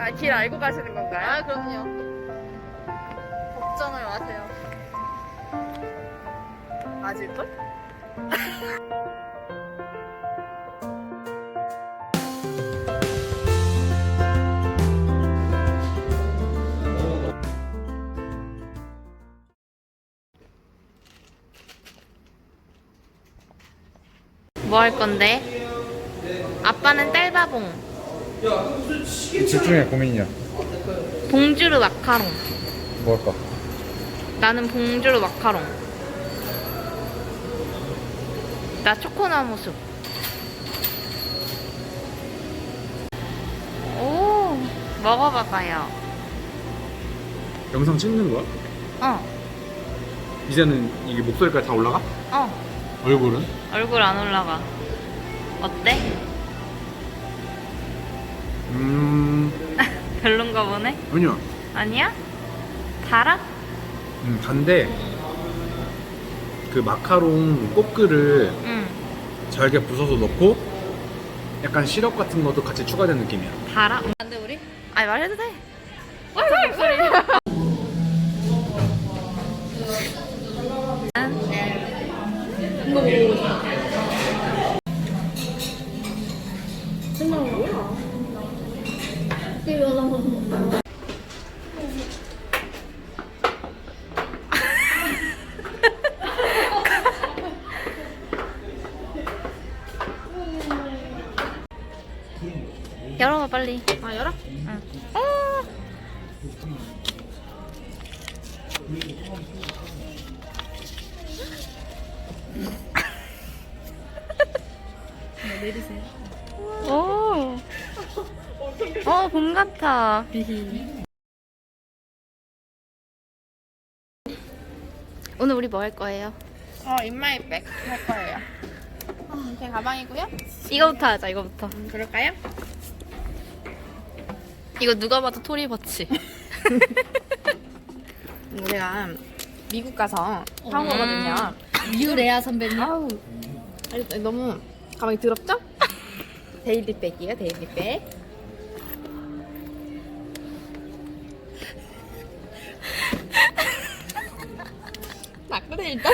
아, 길 알고 가시는 건가요? 아 그럼요. 걱정을 마세요. 맞을걸? 뭐 할 건데? 아빠는 딸바봉, 둘 중에 고민이야. 봉주르 마카롱. 뭐 할까? 나는 봉주르 마카롱. 나 초코나무 숲. 오, 먹어봐봐요. 영상 찍는 거야? 어, 이제는 이게 목소리까지 다 올라가? 어. 얼굴은? 얼굴 안 올라가. 어때? 음... 별론가 보네? 아니야. 아니야? 달아? 음, 단데 그 마카롱 꼬끄를 응. 잘게 부숴서 넣고 약간 시럽 같은 것도 같이 추가된 느낌이야. 달아? 안돼 우리? 아니 말해도 돼. 왈왈 목소리. 열어봐 빨리. 봄 같아. 오늘 우리 뭐 할 거예요? 어, 인마이백 할 거예요. 아, 제 가방이고요. 이거부터 하자, 이거부터. 음, 그럴까요? 이거 누가 봐도 토리버치. 우리가 미국 가서 사온 거거든요. 유레아 선배님. 아우, 아니, 너무 가방이 더럽죠? 데일리백이에요, 데일리백. 맞거든, 일단?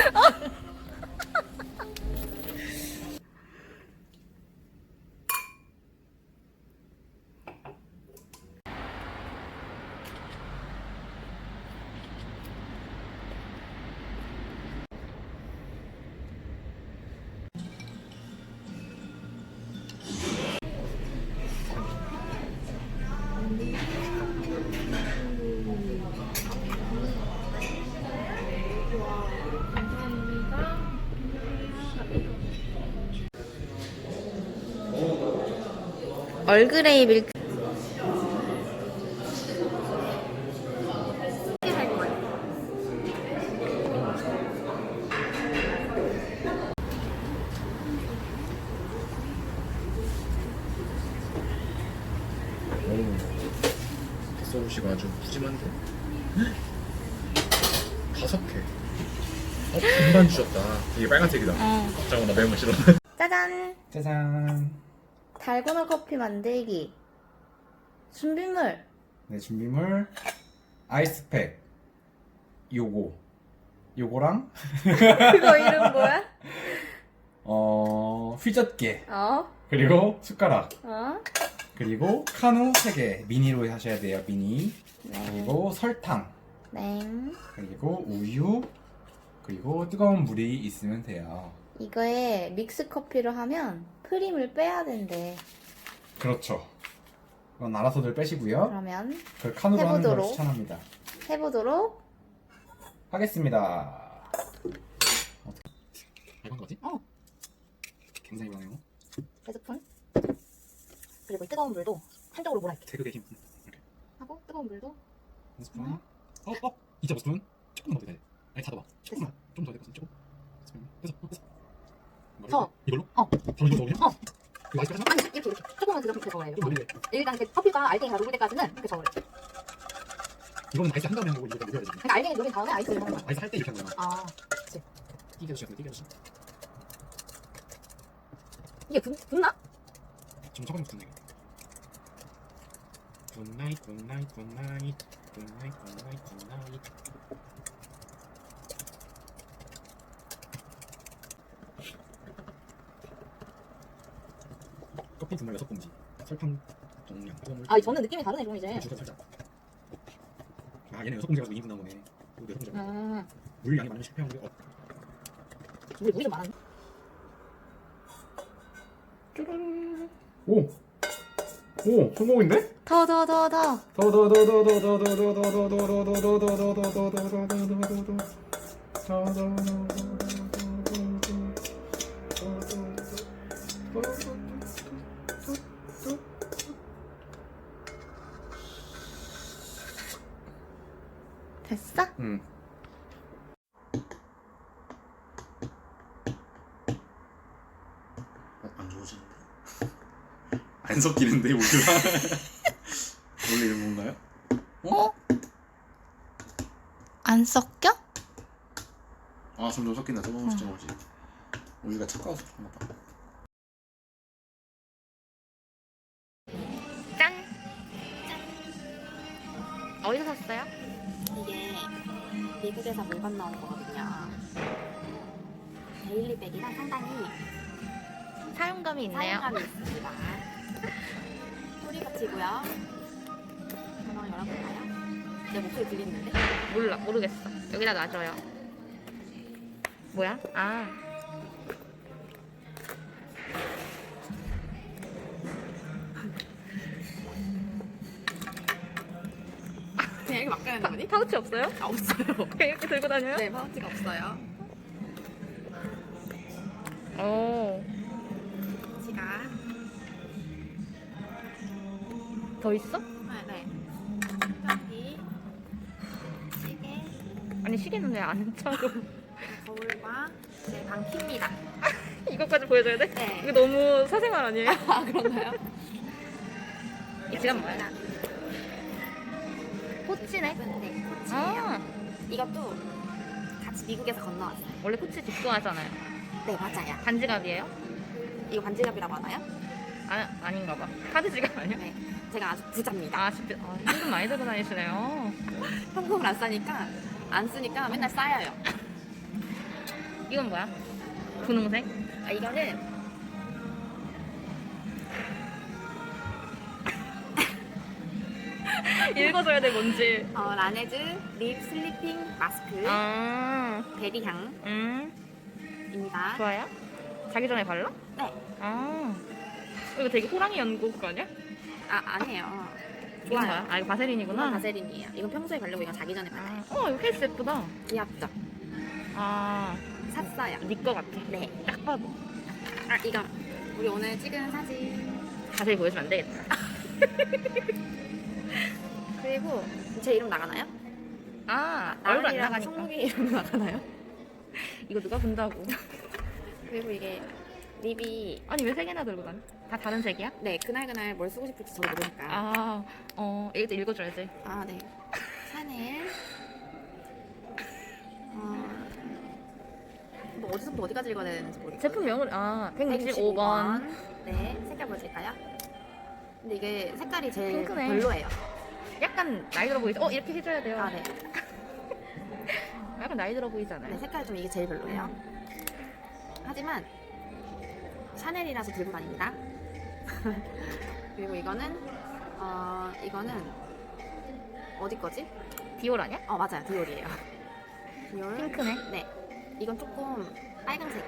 얼그레이 밀크. 소스가 아주 푸짐한데? 다섯 개. 어, 금방 주셨다. 이게 빨간색이다. 어. 잠깐만, 나 매운 거 싫어. 달고나 커피 만들기. 준비물. 네, 준비물. 아이스팩. 요거. 요거랑, 그거 이름 뭐야? 어, 휘젓개. 어? 그리고 숟가락. 어? 그리고 카누 3개. 미니로 하셔야 돼요, 미니. 네. 그리고 설탕. 네. 그리고 우유. 그리고 뜨거운 물이 있으면 돼요. 이거에 믹스 커피를 하면 프림을 빼야 된대. 그렇죠. 그건 알아서들 빼시고요. 그러면 그 칸으로 하는 걸 해보도록. 추천합니다. 해보도록. 하겠습니다. 이건 거지? 어. 굉장히 많아요. 세 스푼. 그리고 이 뜨거운 물도 한쪽으로 몰아있게 태극의 힘. 하고 뜨거운 물도 한 스푼. 어, 어. 이제 몇 스푼? 조금만 더 돼. 아니, 다 넣어. 조금만. 좀 더 될것 같아. 조금. 스푼. 됐어. 됐어. 이걸로? 더. 이걸로? 어. 바로 이거 넣으냐? 어. 이거 아이스 아니 이렇게 이렇게 조금만 그냥 이렇게 저어야 돼좀 많이 돼. 일단 그 커피가 알갱이가 녹을 때까지는 이렇게 저어래 이거는 아이스 한 다음에 한 거고 이거 녹여야 되지. 그러니까 알갱이 녹인 다음에 아이스를 넣는 거야 아이스 할 때 이렇게 하는 거야. 아 주셔야 돼. 띄게 주셔. 이게 붓, 붓나? 좀 조금 붙은 게. 굿나잇 굿나잇 굿나잇 굿나잇 굿나잇 굿나잇 분말 6봉지 설탕 동량 소금물 아 저는 느낌이 다르네 좀 이제. 주가 살짝 아 얘네 6봉지라서 2인분 나오네 이거 6봉지 음. 물 양이 많으면 실패한 게 어, 우리 물이 좀 많았네. 짜란 오! 오! 성공인데? 더 더 더 더. 됐어? 응. 어, 안 좋아지는데? 안 섞이는데 우유가 원래 이런 건가요? 어? 안 섞여? 아 점점 섞인다 조금씩 조금씩 우유가 차가워서 그런가 봐 짠. 어디서 샀어요? 이게 미국에서 물건 나온 거거든요. 데일리백이랑 상당히 사용감이 있네요. 사용감이 있습니다. 소리같이고요. 한번 열어볼까요? 내 목소리 들리는데? 몰라 모르겠어. 여기다 놔줘요. 뭐야? 아. 그냥 이렇게 막 가는 거니? 파우치 없어요? 아, 없어요. 그냥 이렇게 들고 다녀요? 네, 파우치가 없어요. 오. 더 있어? 네, 네. 여기 시계, 아니 시계는 왜 안 차고? 거울과 제 방키입니다. 이것까지 보여줘야 돼? 네. 이거 너무 사생활 아니에요? 아, 그런가요? 이 지갑 뭐야? 코치네? 네, 코치예요. 아 이것도 같이 미국에서 건너왔어요. 원래 코치 직구하잖아요. 네, 맞아요. 반지갑이에요? 이거 반지갑이라고 하나요? 아 아닌가 봐. 카드 지갑 아니야? 네. 제가 아주 부자입니다. 아 진짜 아, 현금 많이 들고 다니시네요. 현금을 안 싸니까 안 쓰니까 맨날 쌓여요. 이건 뭐야? 분홍색? 아, 이거는 읽어줘야 돼 뭔지. 어, 라네즈 립 슬리핑 마스크 아, 베리향입니다. 음, 좋아요? 자기 전에 발라? 네. 아, 이거 되게 호랑이 연고 거 아니야? 아 아니에요. 이건 좋아요. 뭐야? 아, 이거 바세린이구나. 이건 바세린이에요. 이건 평소에 바르고 이건 자기 전에 발라요. 아, 어, 이거 케이스 예쁘다. 귀엽죠? 아, 샀어요. 니거 같아. 네. 딱 봐도. 아 이거 우리 오늘 찍은 사진 자세히 보여주면 안 되겠다. 그리고 제 이름 나가나요? 아, 얼굴 안 나가니까. 성욱이 이름 나가나요? 이거 누가 본다고. 그리고 이게 립이 아니, 왜 세 개나 들고 다녀? 다 다른 색이야? 네 그날 그날 뭘 쓰고 싶을지 저도 모르니까. 아, 어, 이것도 읽어줘야지. 아, 네. 샤넬. 어, 뭐 어디서부터 어디까지 읽어야 되는지 모르겠어요. 제품 명을, 아, 165번. 네, 색깔 보실까요? 근데 이게 색깔이 제일 핑크네. 별로예요. 약간 나이 들어 보이죠? 어, 이렇게 해줘야 돼요. 아, 네. 약간 나이 들어 보이잖아요. 네, 색깔 좀 이게 제일 별로예요. 하지만 샤넬이라서 들고 다닙니다. 그리고 이거는 어 이거는 어디 거지? 디올 아니야? 어 맞아요 디올이에요. 디올. 핑크네. 네. 이건 조금 빨간색.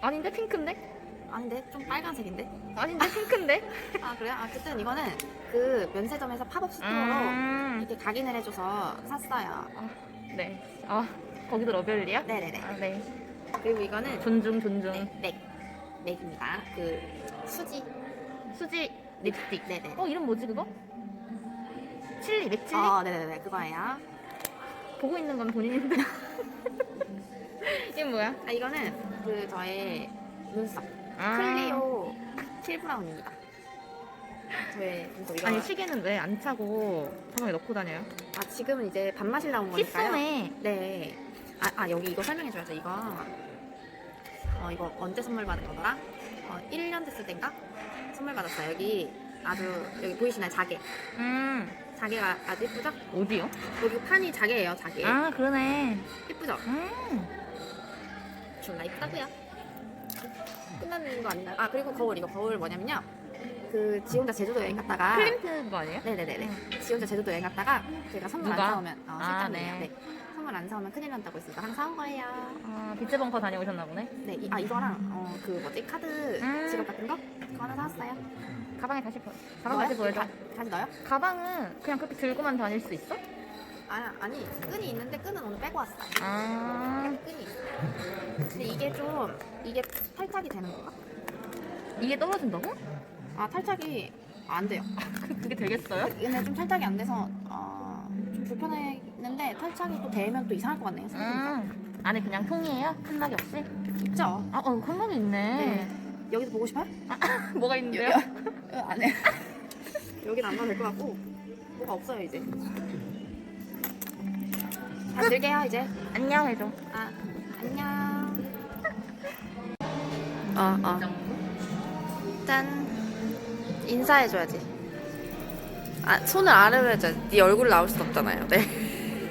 아닌데 핑크인데? 아닌데 좀 빨간색인데? 아닌데 핑크인데? 아 그래요? 어쨌든 이거는 그 면세점에서 팝업 스토어로 음, 이렇게 각인을 해줘서 샀어요. 네. 아 거기도 러벨리야? 네네네. 아, 네. 그리고 이거는 존중 존중. 네, 맥 맥입니다. 그 수지. 수지 립스틱. 네네. 어 이름 뭐지 그거? 칠리 맥칠리? 어 네네네 그거예요. 보고 있는 건 본인인데. 이게 뭐야? 아 이거는 그 저의 눈썹 아. 클리오 킬 브라운입니다. 저의 눈썹 이거. 아니 시계는 왜 안 차고 가방에 넣고 다녀요? 아 지금은 이제 반맛이 나온 거니까요. 칫솔에 네. 아, 아 여기 이거 설명해줘야죠. 이거 어 이거 언제 선물 받은 거더라? 어 1년 됐을 땐가 선물 받았어요. 여기 아주 여기 보이시나요? 자개. 음 자개가 아주 예쁘죠? 어디요? 여기 판이 자개예요, 자개. 아 그러네. 예쁘죠? 음 졸라 이쁘다고요. 끝나는 거 아닌가요? 아 그리고 거울 이거 거울 뭐냐면요. 그지 혼자 제주도 여행 갔다가 클린트 거 아니에요? 네네네네. 지 혼자 제주도 여행 갔다가 제가 선물 누가? 안 사오면 어, 아. 네. 네. 선물 안 사오면 큰일 난다고 했으니까 하나 사온 거예요. 아 비트 벙커 다녀오셨나 보네. 네, 이, 아 이거랑 어, 그 뭐지 카드 음. 지갑 같은 거 그거 하나 사왔어요. 가방에 다시 보. 가방 넣어요? 다시 보여줘. 다, 다시 넣어요? 가방은 그냥 그렇게 들고만 다닐 수 있어? 아 아니 끈이 있는데 끈은 오늘 빼고 왔어요. 아 끈이. 근데 이게 좀 이게 탈착이 되는 건가? 이게 떨어진다고? 아 탈착이 안 돼요. 그- 그게 되겠어요? 근데 좀 탈착이 안 돼서 어, 좀 불편했는데 탈착이 또 되면 또 이상할 것 같네요. 음 안에 그냥 통이에요? 칸막이 없이? 있죠? 아, 어, 칸막이 있네. 네. 여기도 보고 싶어요? 뭐가 있는데요? 여, 안에 여기는 안 봐도 될 것 같고 뭐가 없어요 이제. 다 들게요 이제. 안녕 해줘. 아 안녕. 어 어. 짠. 인사해줘야지. 아 손을 아래로 해줘야지. 네 얼굴 나올 순 없잖아요. 네.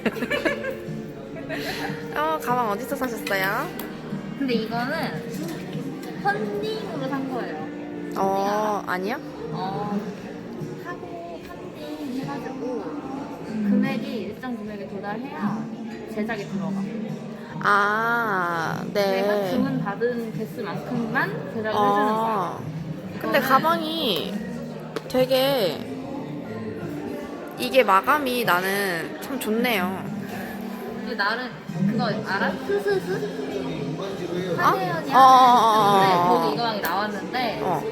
어 가방 어디서 사셨어요? 근데 이거는 펀딩으로 산 거예요. 어 아니요. 어, 하고 펀딩 해가지고 금액이 일정 금액에 도달해야 제작에 들어가. 아 내가 네. 주문 받은 개수만큼만 제작을 해주는 거야. 어. 근데 가방이 되게 이게 마감이 나는 참 좋네요. 근데 나는 그거 알아? 스스스? 어? 한혜연이 어, 어, 어, 하는데 어, 어. 거기 이거 방이 나왔는데 어,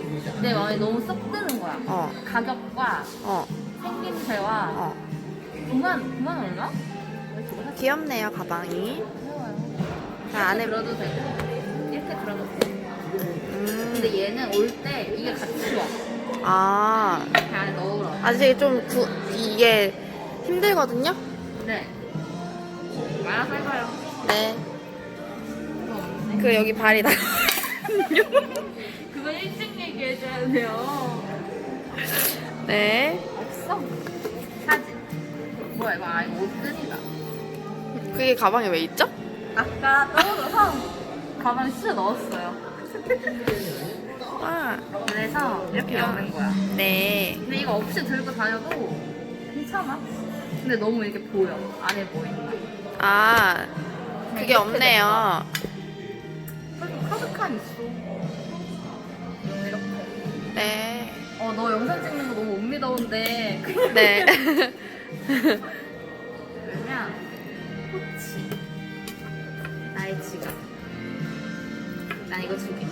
내 마음에 너무 쏙 드는 거야. 어, 가격과 어, 생김새와 어. 9만 9만 얼마? 귀엽네요 가방이. 아, 안에 이렇게 들어도 되고 이렇게 들어도 돼. 음, 근데 얘는 올 때 이게 같이 와. 아 이렇게 안에 넣으러. 아직 좀 구, 이게 힘들거든요. 네. 알아서 해봐요. 네. 그거 없네. 그 여기 발이 다. 그거 일찍 얘기해줘야 돼요. 네. 없어. 사진. 뭐야 이거 아 이거 옷끈이다. 그게 가방에 왜 있죠? 아까 떨어져서 가방에 쑤 넣었어요. 아, 그래서 이렇게 야. 여는 거야. 네. 근데 이거 없이 들고 다녀도 괜찮아. 근데 너무 이게 보여. 안에 보인다. 아, 그냥 그게 이렇게 없네요. 그래도 카드칸 있어. 이렇게. 네. 어, 너 영상 찍는 거 너무 못 믿어온데. 네. 그러면 코치. 나의 지갑. 난 이거 두 개.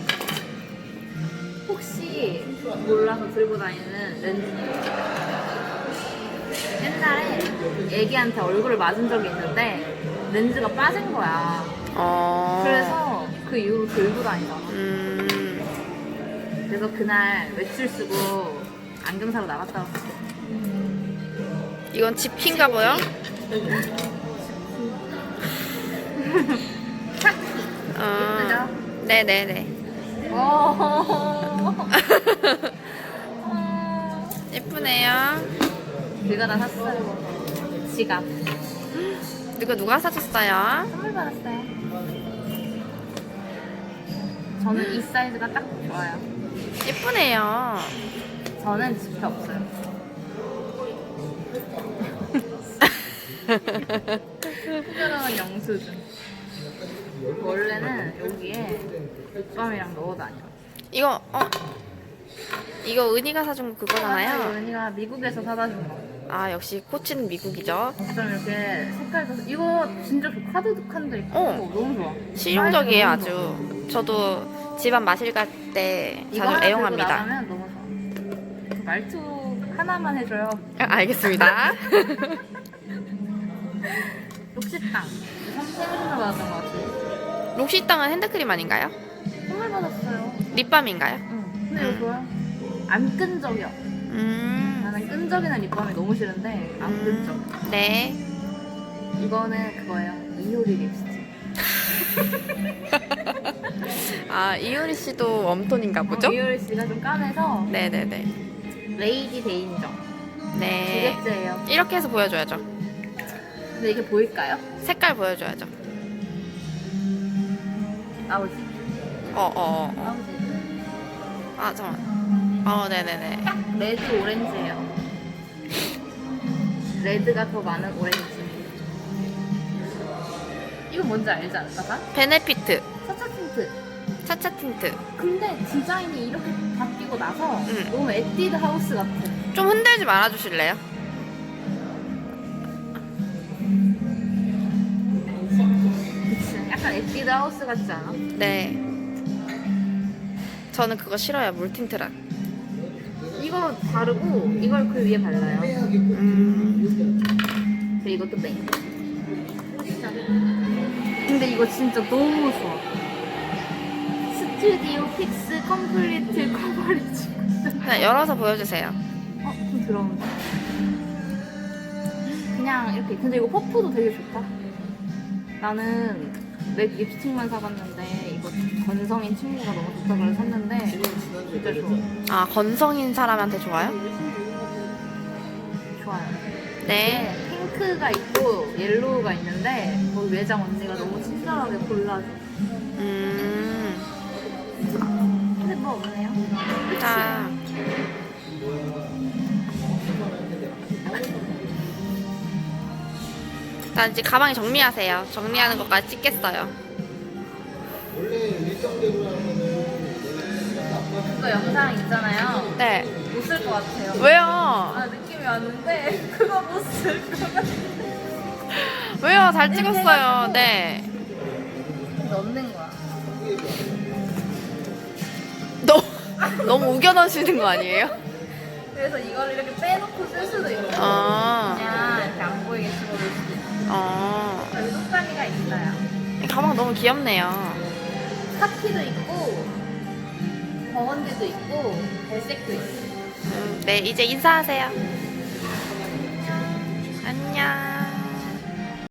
혹시 몰라서 들고 다니는 렌즈. 옛날에 애기한테 얼굴을 맞은 적이 있는데 렌즈가 빠진 거야. 어. 그래서 그 이후로 들고 다니잖아. 음. 그래서 그날 외출 쓰고 안경 사러 나갔다 왔어. 이건 지피인가 보요? 어. 네네네. 어. 예쁘네요. 제가 다 샀어요. 지갑. 이거 누가 사줬어요? 선물 받았어요. 저는 이 사이즈가 딱 좋아요. 예쁘네요. 저는 지폐 없어요. 특별한 영수증. 원래는 여기에 립밤이랑 넣어 다녀. 이거 어 이거 은희가 사준 거 그거잖아요. 은희가 미국에서 사다 준 거. 아 역시 코치는 미국이죠. 좀 이렇게 색깔도 이거 진짜 좋 카드 칸도 있고 어. 너무 좋아. 실용적이에요 너무 아주. 저도 집안 마실 갈때 이거 자주 하나 애용합니다. 들고 나가면 너무 좋아. 그 말투 하나만 해줘요. 아, 알겠습니다. 록시땅. 선생님으로 받았던 것 같아. 록시 땅은 핸드크림 아닌가요? 선물 받았어요. 립밤인가요? 응. 근데 이거 좋아요. 안 끈적여. 음. 나는 끈적이는 립밤이 너무 싫은데 안 끈적. 네. 이거는 그거예요. 이효리 립스틱. 아 이효리 씨도 웜톤인가 보죠? 어, 이효리 씨가 좀 까매서 네네네. 레이디 데인저. 네. 두 개째예요. 이렇게 해서 보여줘야죠. 근데 이게 보일까요? 색깔 보여줘야죠. 나오지. 어, 어, 어. 어. 나오지. 아, 잠깐만. 어, 네네네. 딱 레드 오렌지예요. 레드가 더 많은 오렌지. 이거 뭔지 알지 않을까? 다? 베네피트. 차차 틴트. 차차 틴트. 근데 디자인이 이렇게 바뀌고 나서 응. 너무 에뛰드 하우스 같아. 좀 흔들지 말아 주실래요? 그치? 약간 에뛰드 하우스 같지 않아? 네. 저는 그거 싫어요. 물틴트랑. 이거 바르고 이걸 그 위에 발라요. 음. 그리고 이것도 땡. 근데 이거 진짜 너무 좋아. 스튜디오 픽스 컴플리트 커버리지. 그냥 열어서 보여주세요. 어, 좀 들어온다. 그냥 이렇게. 근데 이거 퍼프도 되게 좋다. 나는 맥 립스틱만 사봤는데 건성인 친구가 너무 좋다 그래서 샀는데 진짜 좋아. 아, 건성인 사람한테 좋아요? 좋아요. 네. 핑크가 있고 옐로우가 있는데 거기 매장 언니가 너무 친절하게 골라줘. 음. 근데 뭐 없네요. 자. 일단 이제 가방에 정리하세요. 정리하는 것까지 찍겠어요. 그거 영상 있잖아요. 네. 못 쓸 것 같아요. 왜요? 아 느낌이 왔는데 그거 못 쓸 것 같아. 왜요? 잘 찍었어요. 네. 넣는 거야. 너, 너무 우겨넣으시는 거 아니에요? 그래서 이걸 이렇게 빼놓고 쓸 수도 있고 아, 그냥 이렇게 안 보이게 집어넣을 수도 있고 어. 여기 똑딱이가 있어요. 이 가방 너무 귀엽네요. 카키도 있고 버건디도 있고 갈색도 있고 음, 네, 이제 인사하세요. 안녕.